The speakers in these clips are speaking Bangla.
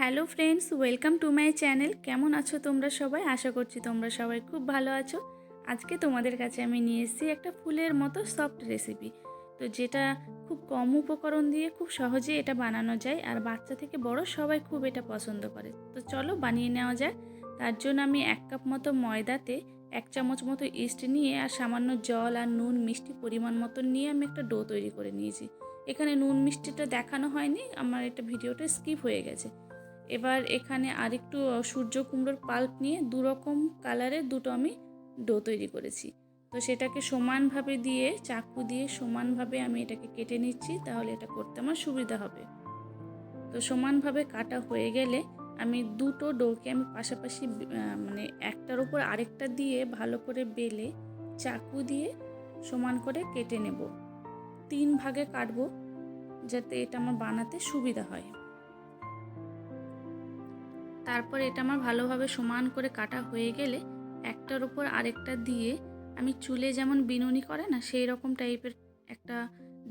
Hello friends, welcome to my channel. কেমন আছো তোমরা সবাই? আশা করছি তোমরা সবাই খুব ভালো আছো। আজকে তোমাদের কাছে আমি নিয়ে এসেছি একটা ফুলের মতো সফট রেসিপি তো যেটা খুব কম উপকরণ দিয়ে খুব সহজে এটা বানানো যায়, আর বাচ্চা থেকে বড় সবাই খুব এটা পছন্দ করে। তো চলো বানিয়ে নেওয়া যায় তার জন্য আমি এক কাপ মতো ময়দাতে এক চামচ মতো ইস্ট নিয়ে আর সামান্য জল আর নুন মিষ্টি পরিমাণ মতো নিয়ে আমি একটা ডো তৈরি করে নিয়েছি। এখানে নুন মিষ্টিটা দেখানো হয়নি, আমার এটা ভিডিওটা স্কিপ হয়ে গেছে। এবার এখানে আরেকটু সূর্য কুমড়োর পাল্প নিয়ে দু রকম কালারের দুটো আমি ডো তৈরি করেছি। তো সেটাকে সমানভাবে দিয়ে, চাকু দিয়ে সমানভাবে আমি এটাকে কেটে নিচ্ছি, তাহলে এটা করতে আমার সুবিধা হবে। তো সমানভাবে কাটা হয়ে গেলে আমি দুটো ডোকে আমি পাশাপাশি মানে একটার উপর আরেকটা দিয়ে ভালো করে বেলে চাকু দিয়ে সমান করে কেটে নেব। তিন ভাগে কাটবো, যাতে এটা আমার বানাতে সুবিধা হয়। তারপর এটা আমার ভালোভাবে সমান করে কাটা হয়ে গেলে একটার উপর আরেকটা দিয়ে আমি চুলে যেমন বিনুনি করে না, সেই রকম টাইপের একটা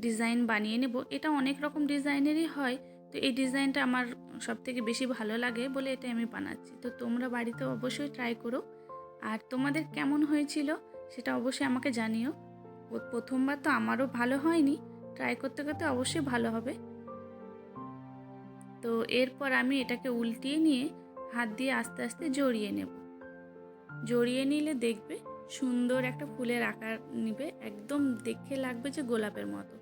ডিজাইন বানিয়ে নেব। এটা অনেক রকম ডিজাইনেরই হয়, তো এই ডিজাইনটা আমার সব থেকে বেশি ভালো লাগে বলে এটা আমি বানাচ্ছি। তো তোমরা বাড়িতে অবশ্যই ট্রাই করো। আর তোমাদের কেমন হয়েছিল সেটা অবশ্যই আমাকে জানিও। প্রথমবার তো আমারও ভালো হয়নি ট্রাই করতে করতে অবশ্যই ভালো হবে। তো এরপর আমি এটাকে উল্টিয়ে নিয়ে হাত দিয়ে আস্তে আস্তে জড়িয়ে নেব। জড়িয়ে নিলে দেখবে সুন্দর একটা ফুলের আকার নিবে, একদম দেখে লাগবে যে গোলাপের মতো।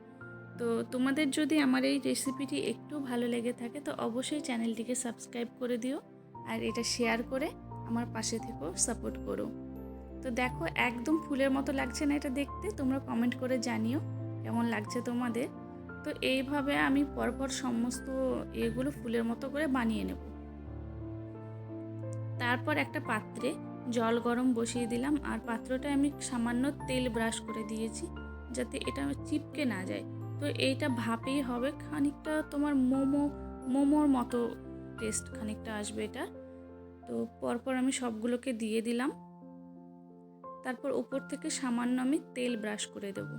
তো তোমাদের যদি আমার এই রেসিপিটি একটু ভালো লেগে থাকে, তো অবশ্যই চ্যানেলটিকে সাবস্ক্রাইব করে দিও আর এটা শেয়ার করে আমার পাশে থেকেও সাপোর্ট করো। তো দেখো, একদম ফুলের মতো লাগছে না এটা দেখতে, তোমরা কমেন্ট করে জানিও কেমন লাগছে তোমাদের। তো এইভাবে আমি পরপর সমস্ত এগুলো ফুলের মতো করে বানিয়ে নেব। তারপর একটা পাত্রে জল গরম বসিয়ে দিলাম আর পাত্রটা আমি সামান্য তেল ব্রাশ করে দিয়েছি যাতে এটা চিপকে না যায়। তো এইটা ভাপেই হবে, খানিকটা তোমার মোমো, মোমোর মতো টেস্ট খানিকটা আসবে এটা। তো পরপর আমি সবগুলোকে দিয়ে দিলাম। তারপর উপর থেকে সামান্য আমি তেল ব্রাশ করে দেব।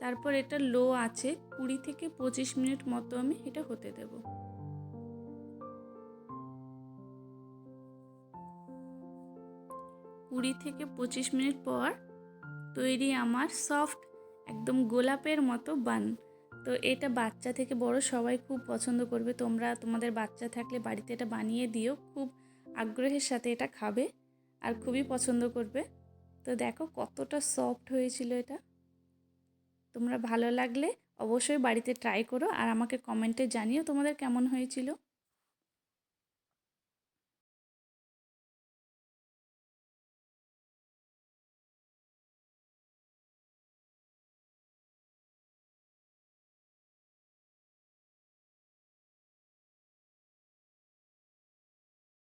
তারপর এটা লো আছে, কুড়ি থেকে পঁচিশ মিনিট মতো আমি এটা হতে দেবো। কুড়ি থেকে পঁচিশ মিনিট পর তৈরি আমার সফট, একদম গোলাপের মতো বান। তো এটা বাচ্চা থেকে বড় সবাই খুব পছন্দ করবে। তোমরা, তোমাদের বাচ্চা থাকলে বাড়িতে এটা বানিয়ে দিও। খুব আগ্রহের সাথে এটা খাবে আর খুবই পছন্দ করবে। তো দেখো কতটা সফট হয়েছিল এটা। তোমরা ভালো লাগলে অবশ্যই বাড়িতে ট্রাই করো আর আমাকে কমেন্টে জানিও তোমাদের কেমন হয়েছিল।